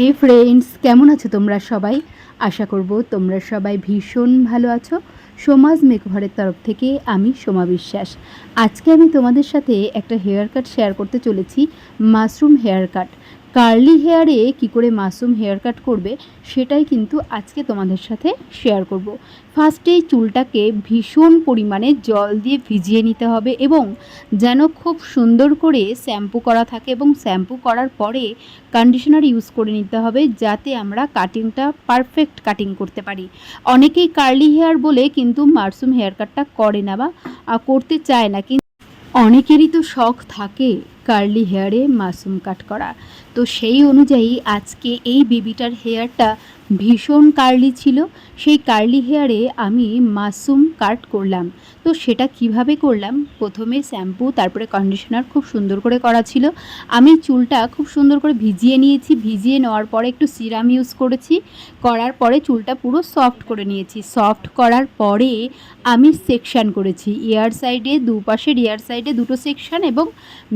হে friends কেমন আছো তোমরা সবাই? আশা করব তোমরা সবাই ভীষণ ভালো আছো। সমাজ মেকভারের তরফ থেকে আমি সোমা বিশ্বাস। আজকে আমি তোমাদের সাথে একটা হেয়ার কাট শেয়ার করতে চলেছি, মাশরুম হেয়ার কাট কার্লি হেয়ারে কি করে মাশরুম হেয়ার কাট করবে সেটাই কিন্তু আজকে তোমাদের সাথে শেয়ার করব। ফার্স্টে চুলটাকে ভীষণ পরিমাণে জল দিয়ে ভিজিয়ে নিতে হবে এবং যেন খুব সুন্দর করে শ্যাম্পু করা থাকে এবং শ্যাম্পু করার পরে কন্ডিশনার ইউজ করে নিতে হবে যাতে আমরা কাটিংটা পারফেক্ট কাটিং করতে পারি। অনেকেই কার্লি হেয়ার বলে কিন্তু মাশরুম হেয়ার কাটটা করে না বা করতে চায় না কিন্তু অনেকেরই তো শখ থাকে কার্লি হেয়ারে মাশরুম কাট করা। তো সেই অনুযায়ী আজকে এই বেবিটার হেয়ারটা ভীষণ কার্লি ছিল। সেই কার্লি হেয়ারে আমি মাসুম কাট করলাম। তো সেটা কীভাবে করলাম? প্রথমে শ্যাম্পু, তারপরে কন্ডিশনার খুব সুন্দর করে করা ছিল। আমি চুলটা খুব সুন্দর করে ভিজিয়ে নিয়েছি। ভিজিয়ে নেওয়ার পরে একটু সিরাম ইউজ করেছি। করার পরে চুলটা পুরো সফট করে নিয়েছি। সফট করার পরে আমি সেকশান করেছি। ইয়ার সাইডে, দুপাশের ইয়ার সাইডে দুটো সেকশান এবং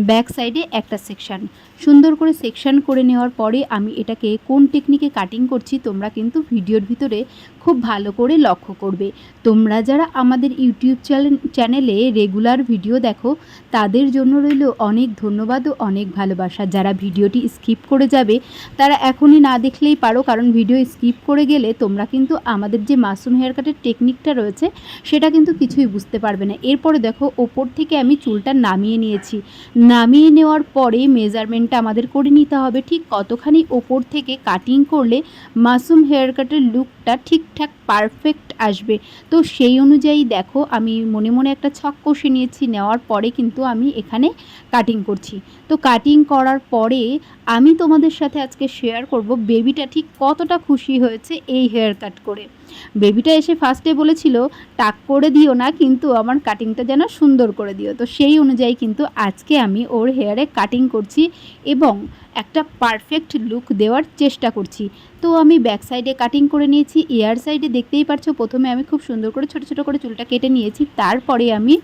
ব্যাক সাইডে একটা সেকশান। সুন্দর করে সেকশান করে নেওয়ার পরে আমি এটাকে কোন টেকনিকে কাটিং করছি তোমরা কিন্তু ভিডিওর ভিতরে খুব ভালো করে লক্ষ্য করবে। তোমরা যারা আমাদের ইউটিউব চ্যানেল, চ্যানেলে রেগুলার ভিডিও দেখো, তাদের জন্য রইল অনেক ধন্যবাদ ও অনেক ভালোবাসা। যারা ভিডিওটি স্কিপ করে যাবে, তারা এখনই না দেখলেই পারো, কারণ ভিডিও স্কিপ করে গেলে তোমরা কিন্তু আমাদের যে মাসুম হেয়ার কাটের টেকনিকটা রয়েছে, সেটা কিন্তু কিছুই বুঝতে পারবে না। এরপরে দেখো, ওপর থেকে আমি চুলটা নামিয়ে নিয়েছি। নামিয়ে নেওয়ার পরে মেজারমেন্টটা আমাদের করে নিতে হবে ঠিক কতখানি ওপর থেকে কাটিং করলে মাসুম হেয়ার কাটের লুকটা ঠিকঠাক পারফেক্ট আসবে। তো সেই অনুযায়ী দেখো, আমি মনে মনে একটা ছক কষে নিয়েছি, নেওয়ার পরে কিন্তু আমি এখানে কাটিং করছি। তো কাটিং করার পরে আমি তোমাদের সাথে আজকে শেয়ার করব বেবিটা ঠিক কতটা খুশি হয়েছে এই হেয়ার কাট করে। বেবিটা এসে ফার্স্টে বলেছিল, টাক করে দিও না, কিন্তু আমার কাটিংটা যেন সুন্দর করে দিও। তো সেই অনুযায়ী কিন্তু আজকে আমি ওর হেয়ারে কাটিং করছি এবং একটা পারফেক্ট লুক দেওয়ার চেষ্টা করছি। তো আমি ব্যাক সাইডে কাটিং করে নিয়েছি এয়ার সাইডে দেখতেই পারছ প্রথমে আমি খুব সুন্দর করে ছোট ছোট করে চুলটা কেটে নিয়েছি তারপরে আমি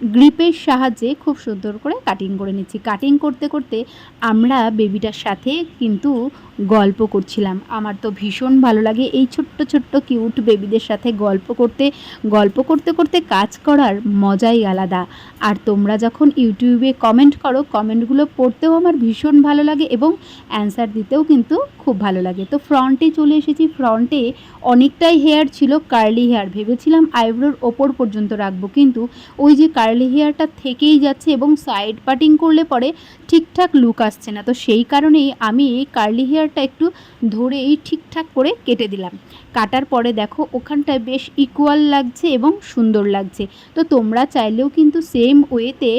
গ্রিপের সাহায্যে খুব সুন্দর করে কাটিং করে নিচ্ছি। কাটিং করতে করতে আমরা বেবিটার সাথে কিন্তু গল্প করছিলাম। আমার তো ভীষণ ভালো লাগে এই ছোট্ট ছোট্ট কিউট বেবিদের সাথে গল্প করতে। গল্প করতে করতে কাজ করার মজাই আলাদা। আর তোমরা যখন ইউটিউবে কমেন্ট করো কমেন্টগুলো পড়তেও আমার ভীষণ ভালো লাগে এবং অ্যান্সার দিতেও কিন্তু খুব ভালো লাগে। তো ফ্রন্টে চলে এসেছি। ফ্রন্টে অনেকটাই হেয়ার ছিল কার্লি হেয়ার ভেবেছিলাম আইব্রোর ওপর পর্যন্ত রাখব। কিন্তু ওই যে কার্লি হেয়ারটা থেকেই যাচ্ছে এবং সাইড পাটিং করলে পরে ঠিকঠাক লুক আসছে না। তো সেই কারণেই আমি এই কার্লি হেয়ারটা একটু ধরেই ঠিকঠাক করে কেটে দিলাম। কাটার পরে দেখো ওখানটায় বেশ ইকুয়াল লাগছে এবং সুন্দর লাগছে। তো তোমরা চাইলেও কিন্তু সেম ওয়েতে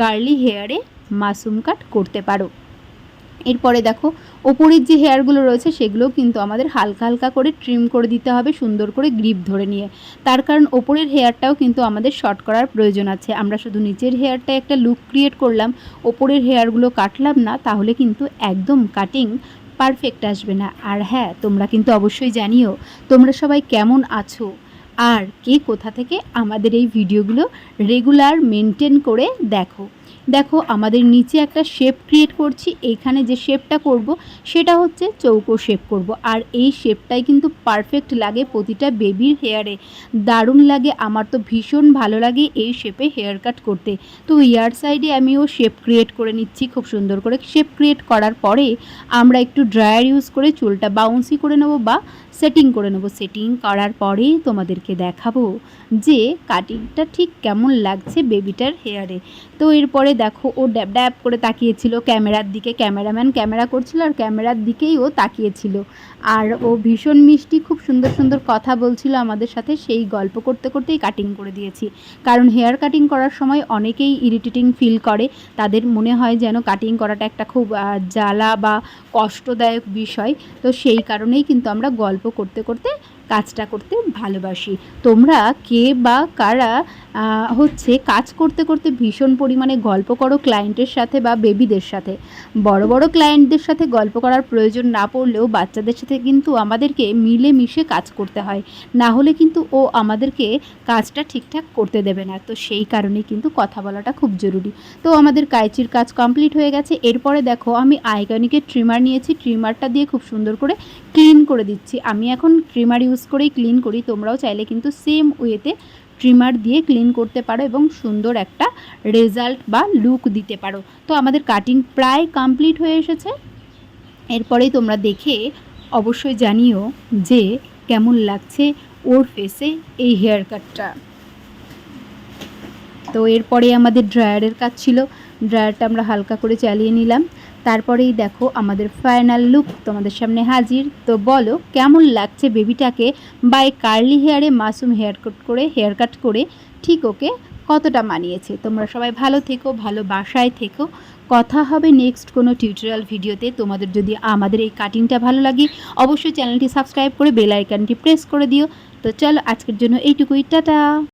কার্লি হেয়ারে মাসুম কাট করতে পারো। এরপরে দেখো, ওপরের যে হেয়ারগুলো রয়েছে সেগুলোও কিন্তু আমাদের হালকা হালকা করে ট্রিম করে দিতে হবে, সুন্দর করে গ্রিপ ধরে নিয়ে। তার কারণ ওপরের হেয়ারটাও কিন্তু আমাদের শর্ট করার প্রয়োজন আছে। আমরা শুধু নিচের হেয়ারটা একটা লুক ক্রিয়েট করলাম, ওপরের হেয়ারগুলো কাটলাম না, তাহলে কিন্তু একদম কাটিং পারফেক্ট আসবে না। আর হ্যাঁ তোমরা কিন্তু অবশ্যই জানিও, তোমরা সবাই কেমন আছো? আর কে কোথা থেকে আমাদের এই ভিডিওগুলো রেগুলার মেনটেন করে দেখো। দেখো, আমাদের নিচে একটা শেপ ক্রিয়েট করছি এইখানে যে শেপটা করব, সেটা হচ্ছে চৌকো শেপ করব। আর এই শেপটাই কিন্তু পারফেক্ট লাগে প্রতিটা বেবির হেয়ারে দারুণ লাগে, আমার তো ভীষণ ভালো লাগে এই শেপে হেয়ার কাট করতে। তো ইয়ার সাইডে আমি ও শেপ ক্রিয়েট করে নিচ্ছি, খুব সুন্দর করে। শেপ ক্রিয়েট করার পরে আমরা একটু ড্রায়ার ইউজ করে চুলটা বাউন্সি করে নেব বা সেটিং করে নেব। সেটিং করার পরে তোমাদেরকে দেখাবো যে কাটিংটা ঠিক কেমন লাগছে বেবিটার হেয়ারে তো এরপরে দেখো, ও ড্যাব ড্যাব করে তাকিয়েছিল ক্যামেরার দিকে, ক্যামেরাম্যান ক্যামেরা করছিল আর ক্যামেরার দিকেই ও তাকিয়েছিল। আর ও ভীষণ মিষ্টি, খুব সুন্দর সুন্দর কথা বলছিল আমাদের সাথে, সেই গল্প করতে করতেই কাটিং করে দিয়েছি। কারণ হেয়ার কাটিং করার সময় অনেকেই ইরিটেটিং ফিল করে, তাদের মনে হয় যেন কাটিং করাটা একটা খুব জ্বালা বা কষ্টদায়ক বিষয়। তো সেই কারণেই কিন্তু আমরা গল্প করতে করতে কাজটা করতে ভালোবাসি। তোমরা কে বা কারা হচ্ছে কাজ করতে করতে ভীষণ পরিমাণে গল্প করো ক্লায়েন্টের সাথে বা বেবিদের সাথে। বড় বড় ক্লায়েন্টদের সাথে গল্প করার প্রয়োজন না পড়লেও বাচ্চাদের সাথে কিন্তু আমাদেরকে মিলে মিশে কাজ করতে হয়। না হলে কিন্তু ও আমাদেরকে কাজটা ঠিকঠাক করতে দেবে না। তো সেই কারণে কিন্তু কথা বলাটা খুব জরুরি। তো আমাদের কাইচির কাজ কমপ্লিট হয়ে গেছে। এরপরে দেখো আমি আইকনিকের ট্রিমার নিয়েছি। ট্রিমারটা দিয়ে খুব সুন্দর করে ক্লিন করে দিচ্ছি। আমি এখন ট্রিমার ইউজ করেই ক্লিন করি, তোমরাও চাইলে কিন্তু সেম ওয়েতে ট্রিমার দিয়ে ক্লিন করতে পারো এবং সুন্দর একটা রেজাল্ট বা লুক দিতে পারো। তো আমাদের কাটিং প্রায় কমপ্লিট হয়ে এসেছে। এরপরেই তোমরা দেখে অবশ্যই জানিও যে কেমন লাগছে ওর ফেসে এই হেয়ার কাটটা তো এরপরে আমাদের ড্রায়ারের কাজ ছিল। ড্রায়ারটা আমরা হালকা করে চালিয়ে নিলাম। তারপরেই দেখো আমাদের ফাইনাল লুক তোমাদের সামনে হাজির। তো বলো, কেমন লাগছে বেবিটাকে বা এই কার্লি হেয়ারে মাসুম হেয়ার কাট করে হেয়ার কাট করে, ঠিক ওকে কতটা মানিয়েছে? তোমরা সবাই ভালো থেকো, ভালো বাসায় থেকো। কথা হবে নেক্সট কোনো টিউটোরিয়াল ভিডিওতে। তোমাদের যদি আমাদের এই কাটিংটা ভালো লাগে, অবশ্যই চ্যানেলটি সাবস্ক্রাইব করে বেল আইকনটি প্রেস করে দিও। তো চলো, আজকের জন্য এইটুকুই। টাটা!